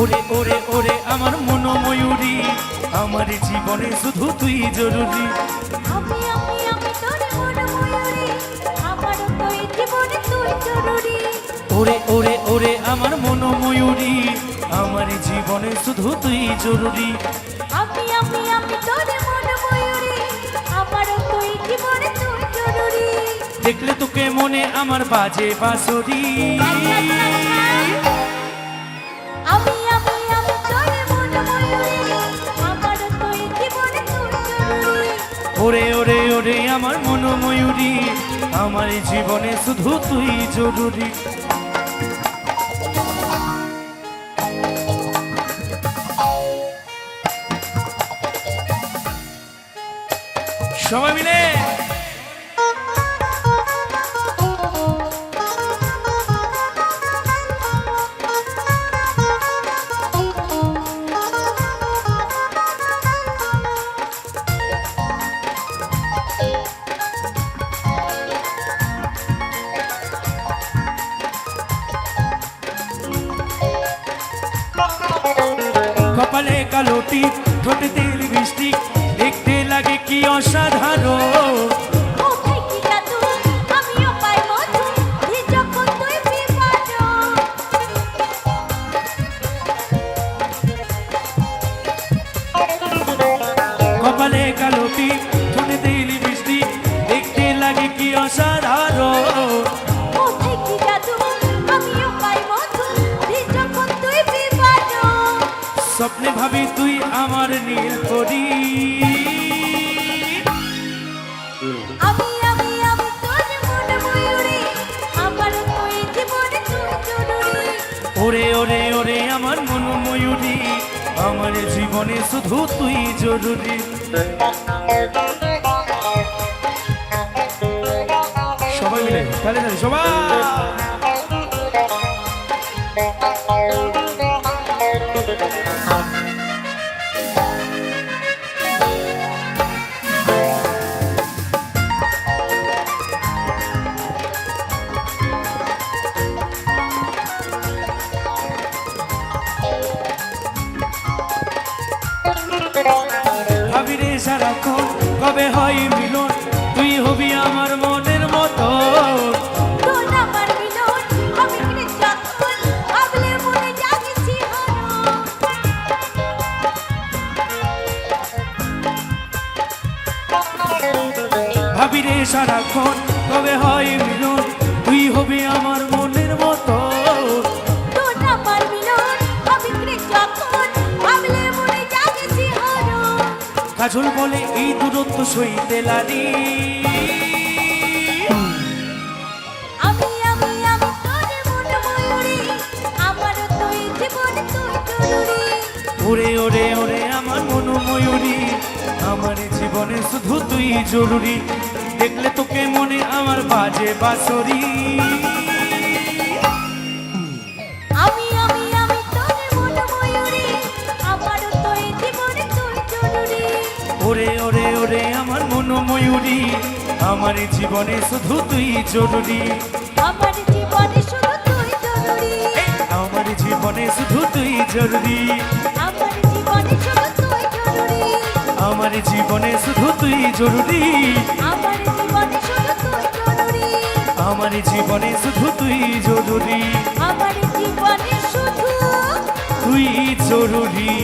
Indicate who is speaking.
Speaker 1: ওরে ওরে ওরে আমার মন ময়ূরী আমার জীবনে শুধু তুই জরুরি।
Speaker 2: ওরে ওরে ওরে আমার মন ময়ূরী আমার জীবনে শুধু তুই জরুরি।
Speaker 1: আমি আমি আমি মন ময়ূরী আমার তুই জীবনে তুই জরুরি।
Speaker 2: দেখলে তোকে মনে আমার বাজে বাঁশরি। মনোময়ূরী আমার জীবনে শুধু তুই জরুরি। সবাই মিলে। কপালে কালো টিপ ঠোঁটে তেল বৃষ্টি দেখতে লাগে কি অসাধারণ। নীল করি।
Speaker 1: আমি আমি আমি তোর মন ময়ূরী আমার তো এই তুই জরুরি
Speaker 2: ওরে ওরে ওরে আমার মন ময়ূরী আমার জীবনে শুধু তুই জরুরি। সবাই মিলে তাহলে তাহলে সবাই। রাখো কবে হয় মিলন? তুই হবি আমার মনের মতো। ভাবি রে সারাক্ষণ কবে হয় মিলন? তুই হবি আমার
Speaker 1: মনে
Speaker 2: কাজল বলে এই দূরত্ব সইতে
Speaker 1: লাগি।
Speaker 2: ওরে ওরে ওরে আমার মনু ময়ূরী আমার জীবনে শুধু তুই জরুরি। দেখলে তোকে মনে আমার বাজে বাসরি মনোময়ূরী আমার জীবনে শুধু তুই জরুরি।
Speaker 1: আমার জীবনে শুধু তুই জরুরি।
Speaker 2: আমার জীবনে শুধু তুই জরুরি।
Speaker 1: আমার জীবনে শুধু তুই জরুরি।
Speaker 2: আমার জীবনে শুধু তুই জরুরি।
Speaker 1: আমার জীবনে শুধু তুই জরুরি।
Speaker 2: আমার জীবনে শুধু তুই জরুরি।
Speaker 1: আমার জীবনে শুধু
Speaker 2: তুই জরুরি।